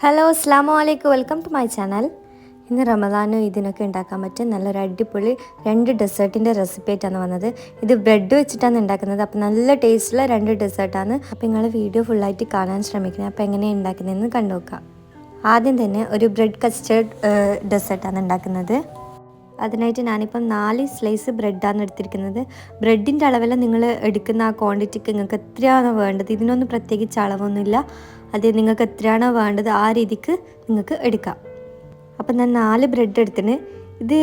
Hello അസ്ലാം വലൈക്കും welcome to my channel ഇന്ന് റമദാനും ഇതിനൊക്കെ ഉണ്ടാക്കാൻ പറ്റും നല്ലൊരു അടിപൊളി രണ്ട് ഡെസേർട്ടിന്റെ റെസിപ്പി ആയിട്ടാണ് വന്നത്. ഇത് ബ്രെഡ് വെച്ചിട്ടാണ് ഉണ്ടാക്കുന്നത്. അപ്പോൾ നല്ല ടേസ്റ്റുള്ള രണ്ട് ഡെസേർട്ടാണ്. അപ്പോൾ നിങ്ങൾ വീഡിയോ ഫുള്ളായിട്ട് കാണാൻ ശ്രമിക്കുന്നത്. അപ്പോൾ എങ്ങനെയാണ് ഉണ്ടാക്കുന്നതെന്ന് കണ്ടു നോക്കാം ആദ്യം തന്നെ ഒരു ബ്രെഡ് കസ്റ്റേർഡ് ഡെസേർട്ടാണ് ഉണ്ടാക്കുന്നത്. അതിനായിട്ട് ഞാനിപ്പം നാല് സ്ലൈസ് ബ്രെഡാണ് എടുത്തിരിക്കുന്നത്. ബ്രെഡിന്റെ അളവിൽ നിങ്ങൾ എടുക്കുന്ന ആ ക്വാണ്ടിറ്റിക്ക് നിങ്ങൾക്ക് എത്രയാണോ വേണ്ടത്? ഇതിനൊന്നും പ്രത്യേകിച്ച് അളവൊന്നുമില്ല. അത് നിങ്ങൾക്ക് എത്രയാണോ വേണ്ടത് ആ രീതിക്ക് നിങ്ങൾക്ക് എടുക്കാം. അപ്പം ഞാൻ നാല് ബ്രെഡ് എടുത്തിന്. ഇത്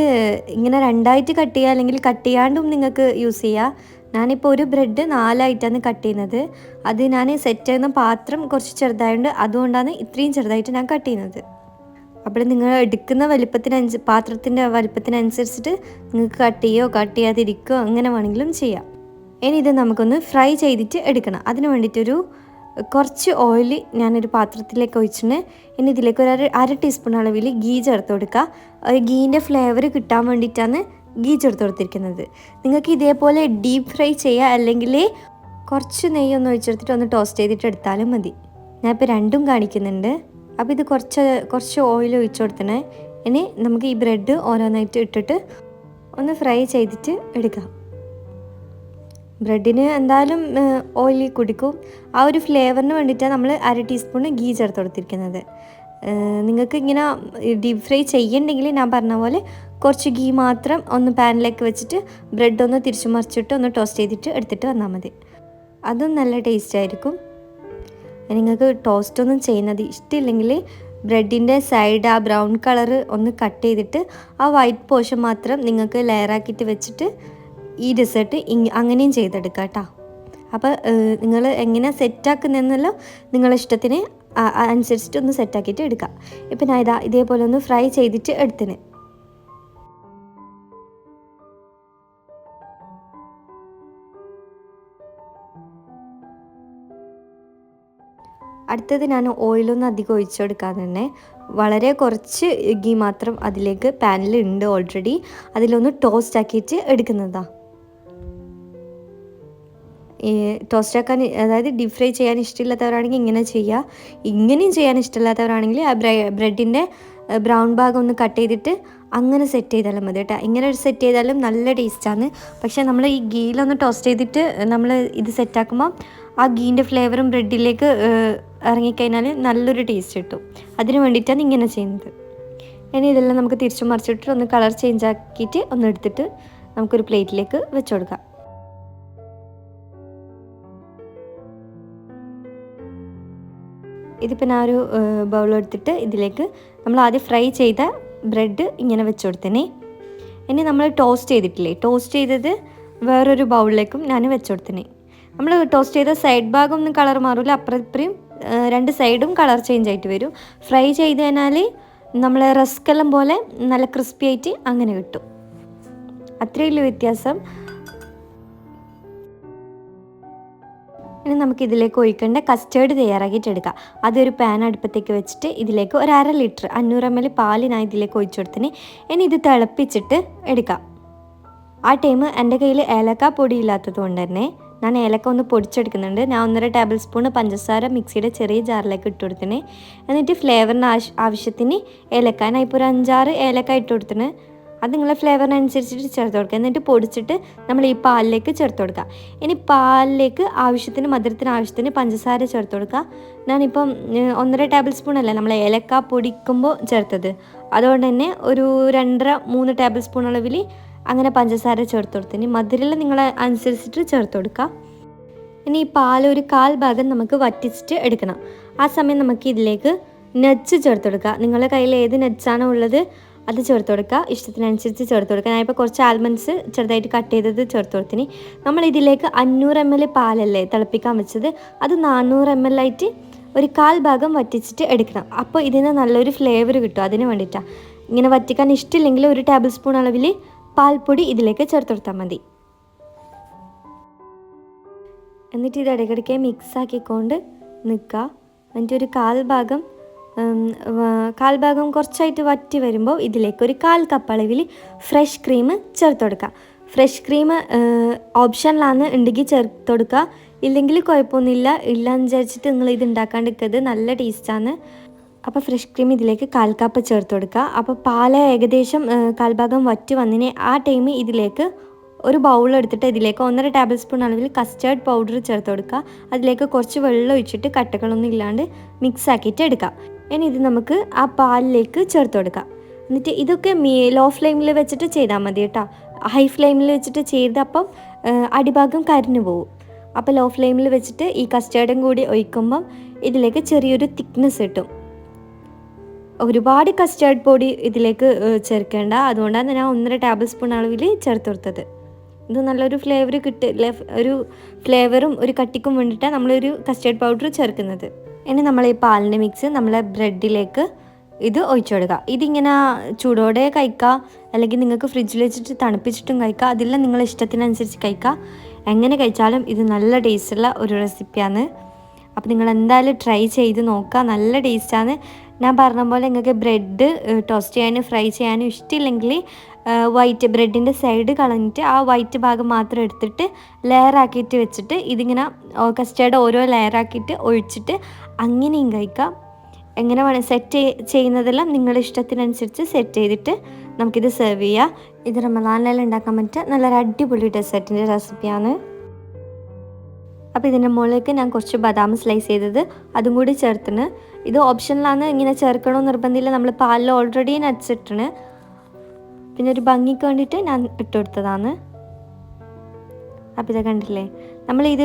ഇങ്ങനെ രണ്ടായിട്ട് കട്ട് ചെയ്യുക അല്ലെങ്കിൽ കട്ട് ചെയ്യാണ്ടും നിങ്ങൾക്ക് യൂസ് ചെയ്യാം. ഞാനിപ്പോൾ ഒരു ബ്രെഡ് നാലായിട്ടാണ് കട്ട് ചെയ്യുന്നത്. അത് ഞാൻ സെറ്റ് ചെയ്യുന്ന പാത്രം കുറച്ച് ചെറുതായതുകൊണ്ട് അതുകൊണ്ടാണ് ഇത്രയും ചെറുതായിട്ട് ഞാൻ കട്ട് ചെയ്യുന്നത്. അപ്പോൾ നിങ്ങൾ എടുക്കുന്ന വലിപ്പത്തിനനുസ പാത്രത്തിന്റെ വലിപ്പത്തിനനുസരിച്ചിട്ട് നിങ്ങൾക്ക് കട്ട് ചെയ്യോ കട്ട് ചെയ്യാതിരിക്കുകയോ അങ്ങനെ വേണമെങ്കിലും ചെയ്യാം. ഇനി ഇത് നമുക്കൊന്ന് ഫ്രൈ ചെയ്തിട്ട് എടുക്കണം. അതിന് വേണ്ടിയിട്ടൊരു കുറച്ച് ഓയിൽ ഞാനൊരു പാത്രത്തിലേക്ക് ഒഴിച്ചിട്ട് ഇനി ഇതിലേക്ക് ഒരു അര അര ടീസ്പൂൺ അളവിൽ ഗീ ചേർത്ത് കൊടുക്കുക. ഗീന്റെ ഫ്ലേവർ കിട്ടാൻ വേണ്ടിയിട്ടാണ് ഗീ ചേർത്ത് കൊടുത്തിരിക്കുന്നത്. നിങ്ങൾക്ക് ഇതേപോലെ ഡീപ്പ് ഫ്രൈ ചെയ്യുക അല്ലെങ്കിൽ കുറച്ച് നെയ്യൊന്ന് ഒഴിച്ചെടുത്തിട്ട് ഒന്ന് ടോസ്റ്റ് ചെയ്തിട്ട് എടുത്താലും മതി. ഞാനിപ്പോൾ രണ്ടും കാണിക്കുന്നുണ്ട്. അപ്പോൾ ഇത് കുറച്ച് കുറച്ച് ഓയിൽ ഒഴിച്ചു കൊടുത്തണേ ഇനി നമുക്ക് ഈ ബ്രെഡ് ഓരോന്നായിട്ട് ഇട്ടിട്ട് ഒന്ന് ഫ്രൈ ചെയ്തിട്ട് എടുക്കാം. ബ്രെഡിന് എന്തായാലും ഓയിലിൽ കുടിക്കും. ആ ഒരു ഫ്ലേവറിന് വേണ്ടിയിട്ടാണ് നമ്മൾ അര ടീസ്പൂൺ ഗീ ചേർത്ത് കൊടുത്തിരിക്കുന്നത്. നിങ്ങൾക്ക് ഇങ്ങനെ ഡീപ് ഫ്രൈ ചെയ്യണ്ടെങ്കിൽ ഞാൻ പറഞ്ഞ പോലെ കുറച്ച് ഗീ മാത്രം ഒന്ന് പാനിലേക്ക് വെച്ചിട്ട് ബ്രെഡ് ഒന്ന് തിരിച്ചു മറിച്ചിട്ട് ഒന്ന് ടോസ്റ്റ് ചെയ്തിട്ട് എടുത്തിട്ട് വന്നാൽ മതി. അതും നല്ല ടേസ്റ്റ് ആയിരിക്കും. നിങ്ങൾക്ക് ടോസ്റ്റ് ഒന്നും ചെയ്യുന്നത് ഇഷ്ടമില്ലെങ്കിൽ ബ്രെഡിന്റെ സൈഡ് ആ ബ്രൗൺ കളർ ഒന്ന് കട്ട് ചെയ്തിട്ട് ആ വൈറ്റ് പോർഷൻ മാത്രം നിങ്ങൾക്ക് ലെയറാക്കിയിട്ട് വെച്ചിട്ട് ഈ ഡെസേർട്ട് അങ്ങനെയും ചെയ്തെടുക്കാം കേട്ടോ അപ്പോൾ നിങ്ങൾ എങ്ങനെ സെറ്റാക്കുന്നതെന്നല്ലോ നിങ്ങളെ ഇഷ്ടത്തിന് അനുസരിച്ചിട്ട് ഒന്ന് സെറ്റാക്കിയിട്ട് എടുക്കുക. ഇപ്പം ഞാൻ ഇതാ ഇതേപോലെ ഒന്ന് ഫ്രൈ ചെയ്തിട്ട് എടുത്തിന്. അടുത്തത് ഞാൻ ഓയിലൊന്നും അധികം ഒഴിച്ചു കൊടുക്കാതെ തന്നെ. വളരെ കുറച്ച് ഗീ മാത്രം അതിലേക്ക് പാനിൽ ഉണ്ട് ഓൾറെഡി അതിലൊന്ന് ടോസ്റ്റ് ആക്കിയിട്ട് എടുക്കുന്നതാണ് ടോസ്റ്റ് ആക്കാൻ അതായത് ഡീപ് ഫ്രൈ ചെയ്യാൻ ഇഷ്ടമില്ലാത്തവരാണെങ്കിൽ ഇങ്ങനെ ചെയ്യുക ഇങ്ങനെയും ചെയ്യാൻ ഇഷ്ടമില്ലാത്തവരാണെങ്കിൽ ആ ബ്രെഡിന്റെ ബ്രൗൺ ഭാഗം ഒന്ന് കട്ട് ചെയ്തിട്ട് അങ്ങനെ സെറ്റ് ചെയ്താലും മതി കേട്ടോ. ഇങ്ങനെ സെറ്റ് ചെയ്താലും നല്ല ടേസ്റ്റാണ് പക്ഷേ നമ്മൾ ഈ ഗീലൊന്ന് ടോസ്റ്റ് ചെയ്തിട്ട് നമ്മൾ ഇത് സെറ്റാക്കുമ്പോൾ ആ ഗീന്റെ ഫ്ലേവറും ബ്രെഡിലേക്ക് ഇറങ്ങിക്കഴിഞ്ഞാൽ നല്ലൊരു ടേസ്റ്റ് കിട്ടും. അതിന് വേണ്ടിയിട്ടാണ് ഇങ്ങനെ ചെയ്യുന്നത്. ഇനി ഇതെല്ലാം നമുക്ക് തിരിച്ചു മറിച്ചിട്ട് ഒന്ന് കളർ ചേഞ്ച് ആക്കിയിട്ട് ഒന്ന് എടുത്തിട്ട് നമുക്കൊരു പ്ലേറ്റിലേക്ക് വെച്ച് കൊടുക്കാം. ഇതിപ്പോൾ ഞാൻ ഒരു ബൗൾ എടുത്തിട്ട് ഇതിലേക്ക് നമ്മൾ ആദ്യം ഫ്രൈ ചെയ്ത ബ്രെഡ് ഇങ്ങനെ വെച്ച് കൊടുത്തേനെ. ഇനി നമ്മൾ ടോസ്റ്റ് ചെയ്തിട്ടില്ലേ? ടോസ്റ്റ് ചെയ്തത് വേറൊരു ബൗളിലേക്കും ഞാൻ വെച്ച് കൊടുത്തേനെ. നമ്മൾ ടോസ്റ്റ് ചെയ്ത സൈഡ് ഭാഗം ഒന്നും കളർ മാറില്ല അപ്പുറം രണ്ട് സൈഡും കളർ ചേഞ്ച് ആയിട്ട് വരും. ഫ്രൈ ചെയ്ത് കഴിഞ്ഞാൽ നമ്മൾ റസ്കെല്ലാം പോലെ നല്ല ക്രിസ്പി ആയിട്ട് അങ്ങനെ കിട്ടും. അത്രയേ ഉള്ളൂ വ്യത്യാസം. ഇനി നമുക്ക് ഇതിലേക്ക് ഒഴിക്കേണ്ട കസ്റ്റേർഡ് തയ്യാറാക്കിയിട്ട് എടുക്കാം. അതൊരു പാൻ അടുപ്പത്തേക്ക് വെച്ചിട്ട് ഇതിലേക്ക് ഒരു അര ലിറ്റർ അഞ്ഞൂറ് എം എൽ പാൽ ഞാൻ ഇതിലേക്ക് ഒഴിച്ചു കൊടുത്തിന്. ഇനി ഇത് തിളപ്പിച്ചിട്ട് എടുക്കാം. ആ ടൈം എന്റെ കയ്യിൽ ഏലക്ക പൊടി ഇല്ലാത്തത് കൊണ്ട് തന്നെ ഞാൻ ഏലക്ക ഒന്ന് പൊടിച്ചെടുക്കുന്നുണ്ട്. ഞാൻ ഒന്നര ടേബിൾ സ്പൂൺ പഞ്ചസാര മിക്സിയുടെ ചെറിയ ജാറിലേക്ക് ഇട്ട് കൊടുത്തിന്. എന്നിട്ട് ഫ്ലേവറിന് ആവശ്യത്തിന് ഏലക്ക. ഞാൻ ഇപ്പോൾ ഒരു അഞ്ചാറ് ഏലക്ക ഇട്ട് കൊടുത്തിന്. അത് നിങ്ങളെ ഫ്ലേവറിനനുസരിച്ചിട്ട് ചേർത്ത് കൊടുക്കുക. എന്നിട്ട് പൊടിച്ചിട്ട് നമ്മൾ ഈ പാലിലേക്ക് ചേർത്ത് കൊടുക്കുക. ഇനി പാലിലേക്ക് ആവശ്യത്തിന് മധുരത്തിന് ആവശ്യത്തിന് പഞ്ചസാര ചേർത്ത് കൊടുക്കുക. ഞാനിപ്പം ഒന്നര ടേബിൾ സ്പൂൺ അല്ല നമ്മൾ ഏലക്ക പൊടിക്കുമ്പോൾ ചേർത്തത്. അതുകൊണ്ട് തന്നെ ഒരു രണ്ടര മൂന്ന് ടേബിൾ സ്പൂൺ അളവിൽ അങ്ങനെ പഞ്ചസാര ചേർത്ത് കൊടുത്തു ഇനി നിങ്ങൾ അനുസരിച്ചിട്ട് ചേർത്ത് കൊടുക്കുക ഇനി ഈ പാൽ ഒരു കാൽ ഭാഗം നമുക്ക് വറ്റിച്ചിട്ട് എടുക്കണം. ആ സമയം നമുക്ക് ഇതിലേക്ക് നട്ട്സ് ചേർത്ത് കൊടുക്കുക. നിങ്ങളുടെ കയ്യിൽ ഏത് നട്ട്സാണോ ഉള്ളത് അത് ചേർത്ത് കൊടുക്കുക. ഇഷ്ടത്തിനനുസരിച്ച് ചേർത്ത് കൊടുക്കുക. ഞാനിപ്പോൾ കുറച്ച് ആൽമണ്ട്സ് ചെറുതായിട്ട് കട്ട് ചെയ്തത് ചേർത്ത് കൊടുത്തിനി. നമ്മൾ ഇതിലേക്ക് അഞ്ഞൂറ് എം എൽ പാലല്ലേ തിളപ്പിക്കാൻ വെച്ചത്? അത് നാനൂറ് എം എൽ ആയിട്ട് ഒരു കാൽ ഭാഗം വറ്റിച്ചിട്ട് എടുക്കണം. അപ്പോൾ ഇതിന് നല്ലൊരു ഫ്ലേവർ കിട്ടും. അതിന് വേണ്ടിയിട്ടാണ്. ഇങ്ങനെ വറ്റിക്കാൻ ഇഷ്ടമില്ലെങ്കിൽ ഒരു ടേബിൾ സ്പൂൺ അളവിൽ പാൽപ്പൊടി ഇതിലേക്ക് ചേർത്ത് കൊടുത്താൽ മതി. എന്നിട്ട് ഇത് ഇടയ്ക്കിടയ്ക്ക് മിക്സാക്കിക്കൊണ്ട് നിൽക്കുക. എന്നിട്ട് ഒരു കാൽ ഭാഗം കാൽ ഭാഗം കുറച്ചായിട്ട് വറ്റി വരുമ്പോൾ ഇതിലേക്ക് ഒരു കാൽ കപ്പ് അളവിൽ ഫ്രഷ് ക്രീം ചേർത്ത് കൊടുക്കുക. ഫ്രഷ് ക്രീം ഓപ്ഷനിലാണ് ഉണ്ടെങ്കിൽ ചേർത്ത് കൊടുക്കുക. ഇല്ലെങ്കിൽ കുഴപ്പമൊന്നുമില്ല. ഇല്ലാന്ന് വിചാരിച്ചിട്ട് നിങ്ങൾ ഇത് ഉണ്ടാക്കാണ്ടിരിക്കുന്നത് നല്ല ടേസ്റ്റാണ്. അപ്പോൾ ഫ്രഷ് ക്രീം ഇതിലേക്ക് കാൽ കപ്പ് ചേർത്ത് കൊടുക്കുക അപ്പോൾ പാൽ ഏകദേശം കാൽഭാഗം വറ്റി വന്നിനെ ആ ടൈമിൽ ഇതിലേക്ക് ഒരു ബൗൾ എടുത്തിട്ട് ഇതിലേക്ക് ഒന്നര ടേബിൾ സ്പൂൺ അളവിൽ കസ്റ്റേർഡ് പൗഡർ ചേർത്ത് കൊടുക്കുക അതിലേക്ക് കുറച്ച് വെള്ളം ഒഴിച്ചിട്ട് കട്ടകളൊന്നും ഇല്ലാണ്ട് മിക്സ് ആക്കിയിട്ട് എടുക്കാം. ഇനി ഇത് നമുക്ക് ആ പാലിലേക്ക് ചേർത്ത് കൊടുക്കാം. എന്നിട്ട് ഇതൊക്കെ മീ ലോ ഫ്ലെയിമിൽ വെച്ചിട്ട് ചെയ്താൽ മതി കേട്ടോ. ഹൈ ഫ്ലെയിമിൽ വെച്ചിട്ട് ചെയ്തപ്പം അടിഭാഗം കരിഞ്ഞു പോകും അപ്പോൾ ലോ ഫ്ലെയിമിൽ വെച്ചിട്ട് ഈ കസ്റ്റേർഡും കൂടി ഒഴിക്കുമ്പം ഇതിലേക്ക് ചെറിയൊരു തിക്നെസ് കിട്ടും. ഒരുപാട് കസ്റ്റേർഡ് പൊടി ഇതിലേക്ക് ചേർക്കേണ്ട. അതുകൊണ്ടാണ് ഞാൻ ഒന്നര ടേബിൾ സ്പൂൺ അളവിൽ ചേർത്ത് കൊടുത്തത്. ഇത് നല്ലൊരു ഫ്ലേവർ കിട്ടി ഒരു ഫ്ലേവറും ഒരു കട്ടിക്കും വേണ്ടിയിട്ടാണ് നമ്മളൊരു കസ്റ്റേർഡ് പൗഡർ ചേർക്കുന്നത്. ഇനി നമ്മൾ ഈ പാലിന്റെ മിക്സ് നമ്മളെ ബ്രെഡിലേക്ക് ഇത് ഒഴിച്ചു കൊടുക്കുക. ഇതിങ്ങനെ ചൂടോടെ കഴിക്കുക അല്ലെങ്കിൽ നിങ്ങൾക്ക് ഫ്രിഡ്ജിൽ വെച്ചിട്ട് തണുപ്പിച്ചിട്ടും കഴിക്കുക അതെല്ലാം നിങ്ങളെ ഇഷ്ടത്തിനനുസരിച്ച് കഴിക്കുക. എങ്ങനെ കഴിച്ചാലും ഇത് നല്ല ടേസ്റ്റുള്ള ഒരു റെസിപ്പിയാണ് അപ്പോൾ നിങ്ങൾ എന്തായാലും ട്രൈ ചെയ്ത് നോക്കുക. നല്ല ടേസ്റ്റാണ് ഞാൻ പറഞ്ഞ പോലെ നിങ്ങൾക്ക് ബ്രെഡ് ടോസ്റ്റ് ചെയ്യാനും ഫ്രൈ ചെയ്യാനും ഇഷ്ടമില്ലെങ്കിൽ വൈറ്റ് ബ്രെഡിന്റെ സൈഡ് കളഞ്ഞിട്ട് ആ വൈറ്റ് ഭാഗം മാത്രം എടുത്തിട്ട് ലെയർ ആക്കിയിട്ട് വെച്ചിട്ട് ഇതിങ്ങനെ കസ്റ്റേർഡ് ഓരോ ലെയർ ആക്കിയിട്ട് ഒഴിച്ചിട്ട് അങ്ങനെയും കഴിക്കാം. എങ്ങനെ വേണം സെറ്റ് ചെയ്യുന്നതെല്ലാം നിങ്ങളുടെ ഇഷ്ടത്തിനനുസരിച്ച് സെറ്റ് ചെയ്തിട്ട് നമുക്കിത് സെർവ് ചെയ്യാം. ഇത് റമദാനിലെല്ലാം ഉണ്ടാക്കാൻ പറ്റുക നല്ലൊരു അടിപൊളി ഡെസേർട്ടിന്റെ റെസിപ്പിയാണ് അപ്പോൾ ഇതിന്റെ മുകളിലേക്ക് ഞാൻ കുറച്ച് ബദാം സ്ലൈസ് ചെയ്തത്. അതും കൂടി ചേർത്തിന് ഇത് ഓപ്ഷനിലാണ് ഇങ്ങനെ ചേർക്കണമെന്ന് നിർബന്ധമില്ല. നമ്മൾ പാലിൽ ഓൾറെഡി നട്ട്സ് പിന്നെ ഒരു ഭംഗിക്ക് വേണ്ടിയിട്ട് ഞാൻ ഇട്ട് കൊടുത്തതാണ്. അപ്പോൾ ഇത് കണ്ടില്ലേ നമ്മൾ ഇത്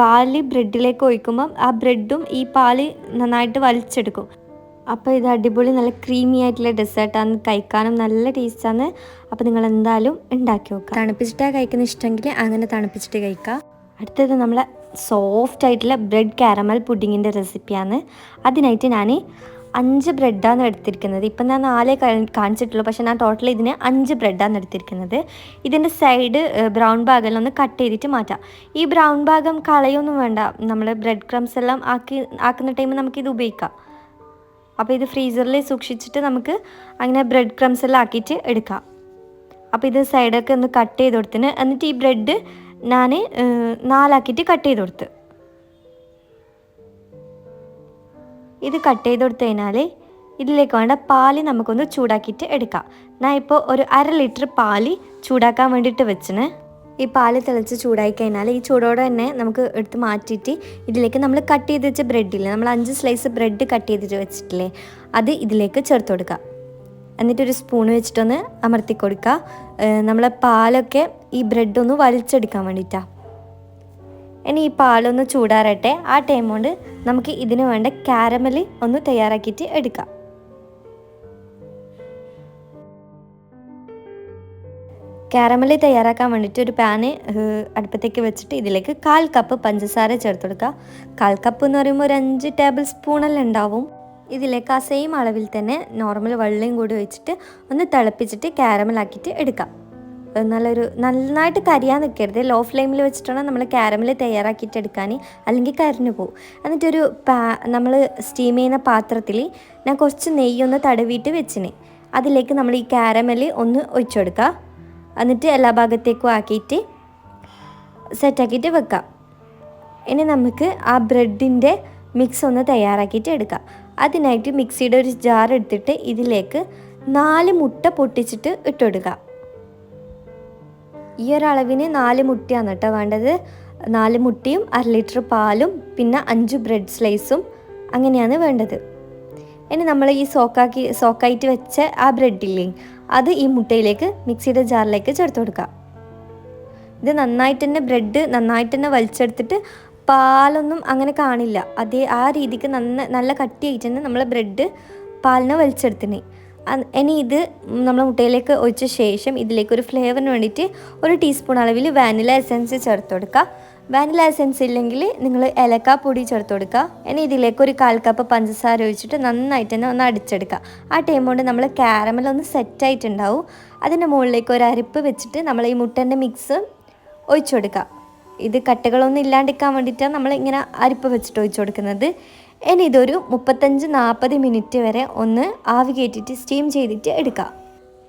പാൽ ബ്രെഡിലേക്ക് ഒഴിക്കുമ്പം ആ ബ്രെഡും ഈ പാൽ നന്നായിട്ട് വലിച്ചെടുക്കും. അപ്പോൾ ഇത് അടിപൊളി നല്ല ക്രീമി ആയിട്ടുള്ള ഡെസേർട്ടാണ് കഴിക്കാനും നല്ല ടേസ്റ്റാണ് അപ്പോൾ നിങ്ങൾ എന്തായാലും ഉണ്ടാക്കി നോക്കുക തണുപ്പിച്ചിട്ടാണ് കഴിക്കുന്ന ഇഷ്ടമെങ്കിൽ അങ്ങനെ തണുപ്പിച്ചിട്ട് കഴിക്കുക അടുത്തത് നമ്മളെ സോഫ്റ്റ് ആയിട്ടുള്ള ബ്രെഡ് കാരമൽ പുഡിങ്ങിന്റെ റെസിപ്പിയാണ് അതിനായിട്ട് ഞാൻ അഞ്ച് ബ്രെഡാണ് എടുത്തിരിക്കുന്നത്. ഇപ്പം ഞാൻ നാലേ കാണിച്ചിട്ടുള്ളൂ പക്ഷേ ഞാൻ ടോട്ടൽ ഇതിന് അഞ്ച് ബ്രെഡാണ് എടുത്തിരിക്കുന്നത്. ഇതിന്റെ സൈഡ് ബ്രൗൺ ഭാഗമെല്ലാം ഒന്ന് കട്ട് ചെയ്തിട്ട് മാറ്റാം. ഈ ബ്രൗൺ ഭാഗം കളയൊന്നും വേണ്ട. നമ്മൾ ബ്രെഡ് ക്രംസ് എല്ലാം ആക്കി ആക്കുന്ന ടൈമിൽ നമുക്കിത് ഉപയോഗിക്കാം. അപ്പോൾ ഇത് ഫ്രീസറിൽ സൂക്ഷിച്ചിട്ട് നമുക്ക് അങ്ങനെ ബ്രെഡ് ക്രംസ് എല്ലാം ആക്കിയിട്ട് എടുക്കാം. അപ്പോൾ ഇത് സൈഡൊക്കെ ഒന്ന് കട്ട് ചെയ്ത് കൊടുത്തിന് എന്നിട്ട് ഈ ബ്രെഡ് ഞാൻ നാലാക്കിയിട്ട് കട്ട് ചെയ്ത് കൊടുത്ത്. ഇത് കട്ട് ചെയ്ത് കൊടുത്തു കഴിഞ്ഞാൽ ഇതിലേക്ക് വേണ്ട പാൽ നമുക്കൊന്ന് ചൂടാക്കിയിട്ട് എടുക്കാം. ഞാൻ ഇപ്പോൾ ഒരു അര ലിറ്റർ പാൽ ചൂടാക്കാൻ വേണ്ടിയിട്ട് വെച്ചിന്. ഈ പാൽ തിളച്ച് ചൂടായി കഴിഞ്ഞാൽ ഈ ചൂടോടെ തന്നെ നമുക്ക് എടുത്ത് മാറ്റിയിട്ട് ഇതിലേക്ക് നമ്മൾ കട്ട് ചെയ്ത് വെച്ച ബ്രെഡില്ലേ നമ്മൾ അഞ്ച് സ്ലൈസ് ബ്രെഡ് കട്ട് ചെയ്തിട്ട് വെച്ചിട്ടില്ലേ അത് ഇതിലേക്ക് ചേർത്ത് കൊടുക്കുക എന്നിട്ടൊരു സ്പൂൺ വെച്ചിട്ടൊന്ന് അമർത്തി കൊടുക്കുക നമ്മളെ പാലൊക്കെ ഈ ബ്രെഡ് ഒന്ന് വലിച്ചെടുക്കാൻ വേണ്ടിയിട്ടാണ് ഇനി ഈ പാലൊന്ന് ചൂടാറട്ടെ. ആ ടൈം കൊണ്ട് നമുക്ക് ഇതിന് വേണ്ട കാരമൽ ഒന്ന് തയ്യാറാക്കിയിട്ട് എടുക്കാം. കാരമൽ തയ്യാറാക്കാൻ വേണ്ടിയിട്ട് ഒരു പാന് അടുപ്പത്തേക്ക് വെച്ചിട്ട് ഇതിലേക്ക് കാൽ കപ്പ് പഞ്ചസാര ചേർത്ത് കൊടുക്കുക കാൽ കപ്പ് എന്ന് പറയുമ്പോൾ ഒരു അഞ്ച് ടേബിൾ സ്പൂണെല്ലാം ഉണ്ടാവും. ഇതിലേക്ക് ആ സെയിം അളവിൽ തന്നെ നോർമൽ വെള്ളയും കൂടി വെച്ചിട്ട് ഒന്ന് തിളപ്പിച്ചിട്ട് ക്യാരമലാക്കിയിട്ട് എടുക്കാം. നല്ലൊരു നന്നായിട്ട് കരിയാൻ നിൽക്കരുത് ലോ ഫ്ലെയിമിൽ വെച്ചിട്ടാണ് നമ്മൾ ക്യാരമൽ തയ്യാറാക്കിയിട്ട് എടുക്കാൻ അല്ലെങ്കിൽ കരിഞ്ഞു പോകും. എന്നിട്ടൊരു പാ നമ്മൾ സ്റ്റീം ചെയ്യുന്ന പാത്രത്തിൽ ഞാൻ കുറച്ച് നെയ്യൊന്ന് തടവിയിട്ട് വെച്ചിന്. അതിലേക്ക് നമ്മൾ ഈ ക്യാരമൽ ഒന്ന് ഒഴിച്ചു കൊടുക്കുക എന്നിട്ട് എല്ലാ ഭാഗത്തേക്കും ആക്കിയിട്ട് സെറ്റാക്കിയിട്ട് വെക്കാം. ഇനി നമുക്ക് ആ ബ്രെഡിന്റെ മിക്സ് ഒന്ന് തയ്യാറാക്കിയിട്ട് എടുക്കാം. അതിനായിട്ട് മിക്സിയുടെ ഒരു ജാർ എടുത്തിട്ട് ഇതിലേക്ക് നാല് മുട്ട പൊട്ടിച്ചിട്ട് ഇട്ടുകൊടുക്കുക ഈ ഒരളവിന് നാല് മുട്ടയാണ് കേട്ടോ വേണ്ടത്. നാല് മുട്ടയും അര ലിറ്റർ പാലും പിന്നെ അഞ്ച് ബ്രെഡ് സ്ലൈസും അങ്ങനെയാണ് വേണ്ടത്. ഇനി നമ്മൾ ഈ സോക്കാക്കി സോക്കായിട്ട് വെച്ച ആ ബ്രെഡില്ലേ അത് ഈ മുട്ടയിലേക്ക് മിക്സിയുടെ ജാറിലേക്ക് ചേർത്ത് കൊടുക്കുക ഇത് നന്നായിട്ട് തന്നെ ബ്രെഡ് നന്നായിട്ട് തന്നെ വലിച്ചെടുത്തിട്ട് പാലൊന്നും അങ്ങനെ കാണില്ല. അതേ ആ രീതിക്ക് നന്ന നല്ല കട്ടിയായിട്ട് നമ്മൾ ബ്രെഡ് പാലിനെ വലിച്ചെടുത്തിന്. ഇനി ഇത് നമ്മൾ മുട്ടയിലേക്ക് ഒഴിച്ച ശേഷം ഇതിലേക്ക് ഒരു ഫ്ലേവറിന് വേണ്ടിയിട്ട് ഒരു ടീസ്പൂൺ അളവിൽ വാനില എസൻസ് ചേർത്ത് കൊടുക്കുക. വാനില എസൻസ് ഇല്ലെങ്കിൽ നിങ്ങൾ ഏലക്ക പൊടി ചേർത്ത് കൊടുക്കുക. ഇനി ഇതിലേക്ക് ഒരു കാൽ കപ്പ് പഞ്ചസാര ഒഴിച്ചിട്ട് നന്നായിട്ട് തന്നെ ഒന്ന് അടിച്ചെടുക്കുക. ആ ടൈം കൊണ്ട് നമ്മൾ കാരമൽ ഒന്ന് സെറ്റായിട്ടുണ്ടാവും അതിന്റെ മുകളിലേക്ക് ഒരു അരിപ്പ് വെച്ചിട്ട് നമ്മൾ ഈ മുട്ടന്റെ മിക്സ് ഒഴിച്ചു കൊടുക്കുക. ഇത് കട്ടകളൊന്നും ഇല്ലാണ്ടിരിക്കാൻ വേണ്ടിയിട്ടാണ് നമ്മൾ ഇങ്ങനെ അരിപ്പ് വെച്ചിട്ട് ഒഴിച്ചു കൊടുക്കുന്നത്. ഇനി ഇതൊരു മുപ്പത്തഞ്ച് നാൽപ്പത് മിനിറ്റ് വരെ ഒന്ന് ആവി കയറ്റിയിട്ട് സ്റ്റീം ചെയ്തിട്ട് എടുക്കാം.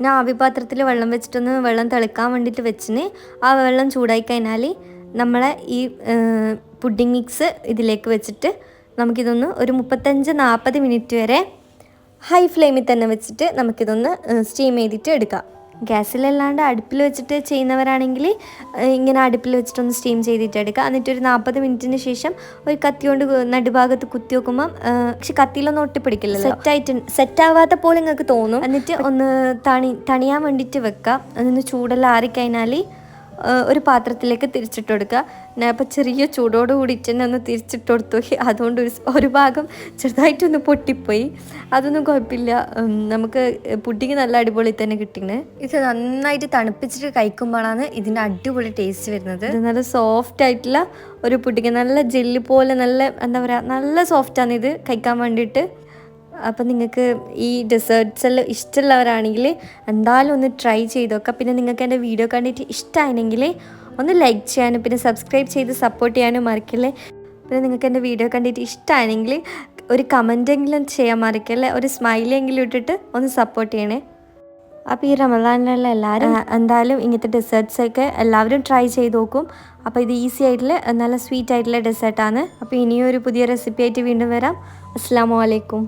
ഞാൻ ആവി പാത്രത്തിൽ വെള്ളം വെച്ചിട്ടൊന്ന് വെള്ളം തിളക്കാൻ വേണ്ടിയിട്ട് വെച്ചിന്. ആ വെള്ളം ചൂടായി കഴിഞ്ഞാൽ നമ്മളെ ഈ പുഡിംഗ് മിക്സ് ഇതിലേക്ക് വെച്ചിട്ട് നമുക്കിതൊന്ന് ഒരു മുപ്പത്തഞ്ച് നാൽപ്പത് മിനിറ്റ് വരെ ഹൈ ഫ്ലെയിമിൽ തന്നെ വെച്ചിട്ട് നമുക്കിതൊന്ന് സ്റ്റീം ചെയ്തിട്ട് എടുക്കാം. ഗ്യാസിലല്ലാണ്ട് അടുപ്പിൽ വെച്ചിട്ട് ചെയ്യുന്നവരാണെങ്കിൽ ഇങ്ങനെ അടുപ്പിൽ വെച്ചിട്ടൊന്ന് സ്റ്റീം ചെയ്തിട്ട് എടുക്കുക. എന്നിട്ട് ഒരു നാൽപ്പത് മിനിറ്റിന് ശേഷം ഒരു കത്തി കൊണ്ട് നടുഭാഗത്ത് കുത്തി വെക്കുമ്പം പക്ഷെ കത്തിയിലൊന്നും ഒട്ടിപ്പിടിക്കില്ല സെറ്റായിട്ട് സെറ്റാവാത്ത പോലെ നിങ്ങൾക്ക് തോന്നും. എന്നിട്ട് ഒന്ന് തണി തണിയാൻ വേണ്ടിയിട്ട് വെക്കുക. അതൊന്ന് ചൂടെല്ലാം ആറിക്കഴിഞ്ഞാൽ ഒരു പാത്രത്തിലേക്ക് തിരിച്ചിട്ട് കൊടുക്കുക ഞാൻ അപ്പോൾ ചെറിയ ചൂടോട് കൂടി തന്നെ ഒന്ന് തിരിച്ചിട്ട് കൊടുത്തു അതുകൊണ്ട് ഒരു ഒരു ഭാഗം ചെറുതായിട്ടൊന്ന് പൊട്ടിപ്പോയി. അതൊന്നും കുഴപ്പമില്ല. നമുക്ക് പുഡിങ് നല്ല അടിപൊളി തന്നെ കിട്ടിയത് ഇത് നന്നായിട്ട് തണുപ്പിച്ചിട്ട് കഴിക്കുമ്പോഴാണ് ഇതിന്റെ അടിപൊളി ടേസ്റ്റ് വരുന്നത്. നല്ല സോഫ്റ്റ് ആയിട്ടുള്ള ഒരു പുഡിങ്. നല്ല ജെല്ല് പോലെ നല്ല എന്താ പറയുക നല്ല സോഫ്റ്റാണ് ഇത് കഴിക്കാൻ വേണ്ടിയിട്ട്. അപ്പം നിങ്ങൾക്ക് ഈ ഡെസേർട്ട്സ് എല്ലാം ഇഷ്ടമുള്ളവരാണെങ്കിൽ എന്തായാലും ഒന്ന് ട്രൈ ചെയ്ത് നോക്കാം പിന്നെ നിങ്ങൾക്ക് എന്റെ വീഡിയോ കണ്ടിട്ട് ഇഷ്ടമാണെങ്കിൽ ഒന്ന് ലൈക്ക് ചെയ്യാനും പിന്നെ സബ്സ്ക്രൈബ് ചെയ്ത് സപ്പോർട്ട് ചെയ്യാനും മറക്കില്ലേ? പിന്നെ നിങ്ങൾക്ക് എന്റെ വീഡിയോ കണ്ടിട്ട് ഇഷ്ടമാണെങ്കിൽ ഒരു കമന്റെങ്കിലും ചെയ്യാൻ മറക്കല്ലേ? ഒരു സ്മൈലെങ്കിലും ഇട്ടിട്ട് ഒന്ന് സപ്പോർട്ട് ചെയ്യണേ. അപ്പോൾ ഈ റമദാനിലുള്ള എല്ലാവരും എന്തായാലും ഇങ്ങനത്തെ ഡെസേർട്ട്സൊക്കെ എല്ലാവരും ട്രൈ ചെയ്ത് നോക്കും. അപ്പോൾ ഇത് ഈസി ആയിട്ടുള്ള നല്ല സ്വീറ്റ് ആയിട്ടുള്ള ഡെസേർട്ടാണ് അപ്പോൾ ഇനിയും ഒരു പുതിയ റെസിപ്പി ആയിട്ട് വീണ്ടും വരാം. അസ്സാം വലൈക്കും